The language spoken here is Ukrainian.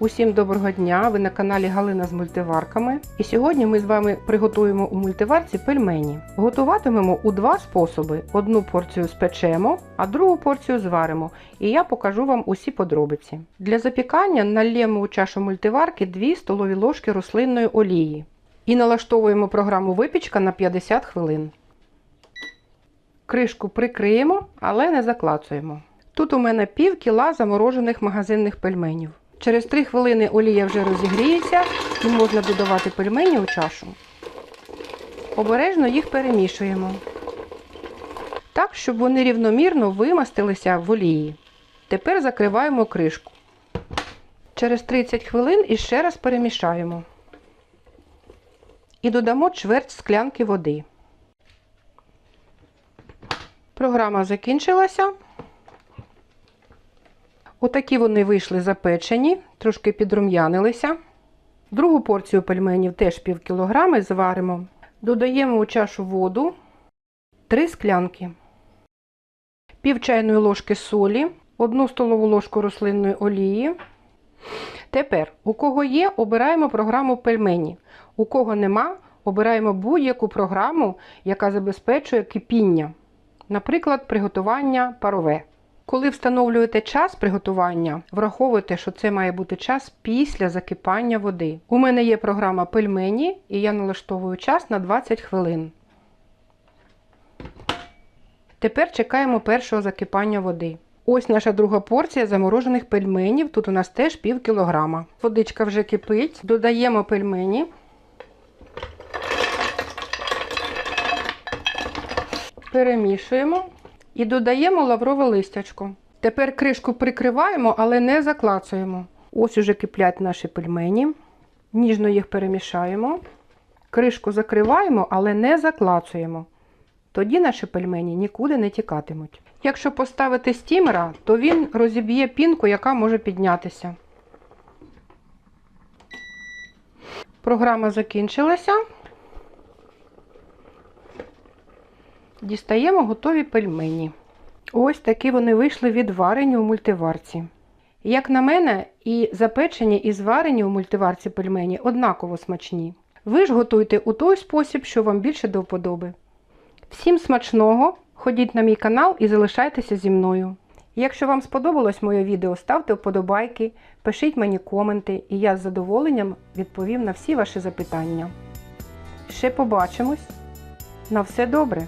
Усім доброго дня! Ви на каналі Галина з мультиварками. І сьогодні ми з вами приготуємо у мультиварці пельмені. Готуватимемо у два способи: одну порцію спечемо, а другу порцію зваримо. І я покажу вам усі подробиці. Для запікання налємо у чашу мультиварки 2 столові ложки рослинної олії і налаштовуємо програму випічка на 50 хвилин. Кришку прикриємо, але не заклацуємо. Тут у мене пів кіла заморожених магазинних пельменів. Через 3 хвилини олія вже розігріється і можна додавати пельмені у чашу. Обережно їх перемішуємо. Так, щоб вони рівномірно вимастилися в олії. Тепер закриваємо кришку. Через 30 хвилин іще раз перемішаємо. І додамо чверть склянки води. Програма закінчилася. Отакі вони вийшли запечені, трошки підрум'янилися. Другу порцію пельменів теж пів кілограми зваримо. Додаємо у чашу воду 3 склянки, пів чайної ложки солі, 1 столову ложку рослинної олії. Тепер, у кого є, обираємо програму пельмені. У кого нема, обираємо будь-яку програму, яка забезпечує кипіння. Наприклад, приготування парове. Коли встановлюєте час приготування, враховуйте, що це має бути час після закипання води. У мене є програма пельмені, і я налаштовую час на 20 хвилин. Тепер чекаємо першого закипання води. Ось наша друга порція заморожених пельменів. Тут у нас теж пів кілограма. Водичка вже кипить, додаємо пельмені. Перемішуємо і додаємо лаврове листячко. Тепер кришку прикриваємо, але не заклацуємо. Ось уже киплять наші пельмені. Ніжно їх перемішаємо. Кришку закриваємо, але не заклацуємо. Тоді наші пельмені нікуди не тікатимуть. Якщо поставити стімера, то він розіб'є пінку, яка може піднятися. Програма закінчилася. Дістаємо готові пельмені. Ось такі вони вийшли відварені у мультиварці. Як на мене, і запечені, і зварені у мультиварці пельмені однаково смачні. Ви ж готуйте у той спосіб, що вам більше до вподоби. Всім смачного! Ходіть на мій канал і залишайтеся зі мною. Якщо вам сподобалось моє відео, ставте вподобайки, пишіть мені коменти, і я з задоволенням відповім на всі ваші запитання. Ще побачимось! На все добре!